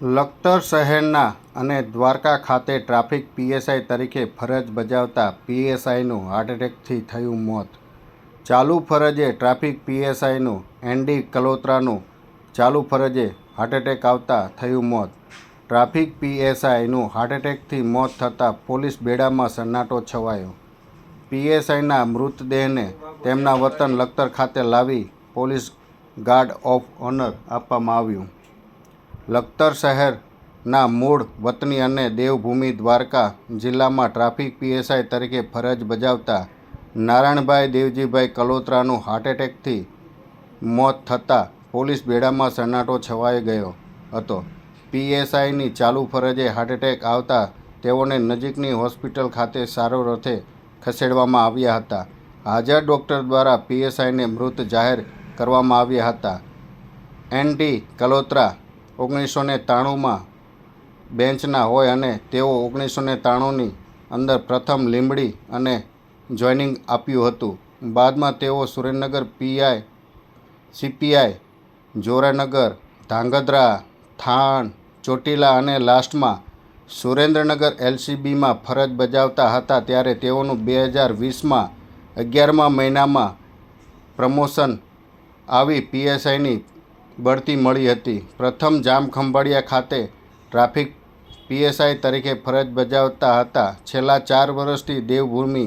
લખતર શહેરના અને દ્વારકા ખાતે ટ્રાફિક પીએસઆઈ તરીકે ફરજ બજાવતા પીએસઆઈનું હાર્ટ એટેકથી થયું મોત. ચાલુ ફરજે ટ્રાફિક પીએસઆઈનું એનડી કલોત્રાનું ચાલુ ફરજે હાર્ટ એટેક આવતા થયું મોત. ટ્રાફિક પીએસઆઈનું હાર્ટ એટેકથી મોત થતાં પોલીસ બેડામાં સન્નાટો છવાયો. પીએસઆઈના મૃતદેહને તેમના વતન લખતર ખાતે લાવી પોલીસ ગાર્ડ ઓફ ઓનર આપવામાં આવ્યું. લખતર શહેરના મૂળ વતની અને દેવભૂમિ દ્વારકા જિલ્લામાં ટ્રાફિક પીએસઆઈ તરીકે ફરજ બજાવતા નારાયણભાઈ દેવજીભાઈ કલોત્રાનું હાર્ટ એટેકથી મોત થતાં પોલીસ બેડામાં સન્નાટો છવાઈ ગયો હતો. પીએસઆઈની ચાલુ ફરજે હાર્ટ એટેક આવતા તેઓને નજીકની હોસ્પિટલ ખાતે સારો રથે ખસેડવામાં આવ્યા હતા. હાજર ડૉક્ટર દ્વારા પીએસઆઈને મૃત જાહેર કરવામાં આવ્યા હતા. એન ડી કલોત્રા ઓગણીસો ને ત્રાણુંમાં બેન્ચના હોય અને તેઓ ઓગણીસો ને ત્રાણુંની અંદર પ્રથમ લીંબડી અને જોઈનિંગ આપ્યું હતું. બાદમાં તેઓ સુરેન્દ્રનગર પીઆઈ, સીપીઆઈ, જોરાનગર, ધાંગધ્રા, થાણ, ચોટીલા અને લાસ્ટમાં સુરેન્દ્રનગર એલસીબીમાં ફરજ બજાવતા હતા ત્યારે તેઓનું બે હજાર વીસમાં અગિયારમા મહિનામાં પ્રમોશન આવી પીએસઆઈની બઢતી મળી હતી. પ્રથમ જામખંભાળિયા ખાતે ટ્રાફિક પીએસઆઈ તરીકે ફરજ બજાવતા હતા. છેલ્લા ચાર વર્ષથી દેવભૂમિ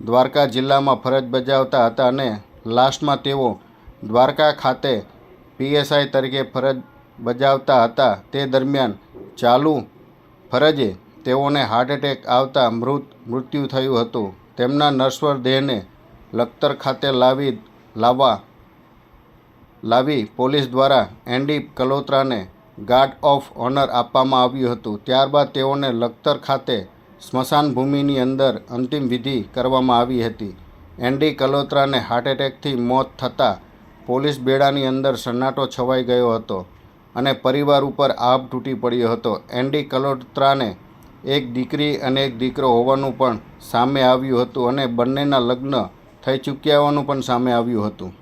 દ્વારકા જિલ્લામાં ફરજ બજાવતા હતા અને લાસ્ટમાં તેઓ દ્વારકા ખાતે પીએસઆઈ તરીકે ફરજ બજાવતા હતા. તે દરમિયાન ચાલુ ફરજે તેઓને હાર્ટ એટેક આવતા મૃત, મૃત્યુ થયું હતું. તેમના નશ્વર દેહને લખતર ખાતે લાવી, લાવવા લાવી પોલીસ દ્વારા એનડી કલોત્રાને ગાર્ડ ઓફ ઓનર આપવામાં આવ્યું હતું. ત્યારબાદ તેઓને લખતર ખાતે સ્મશાન ભૂમિની અંદર અંતિમ વિધિ કરવામાં આવી હતી. એનડી કલોત્રાને હાર્ટ એટેકથી મોત થતાં પોલીસ બેડાની અંદર સન્નાટો છવાઈ ગયો હતો અને પરિવાર ઉપર આભ તૂટી પડ્યો હતો. એનડી કલોત્રાને એક દીકરી અને એક દીકરો હોવાનું પણ સામે આવ્યું હતું અને બંનેના લગ્ન થઈ ચૂક્યા હોવાનું પણ સામે આવ્યું હતું.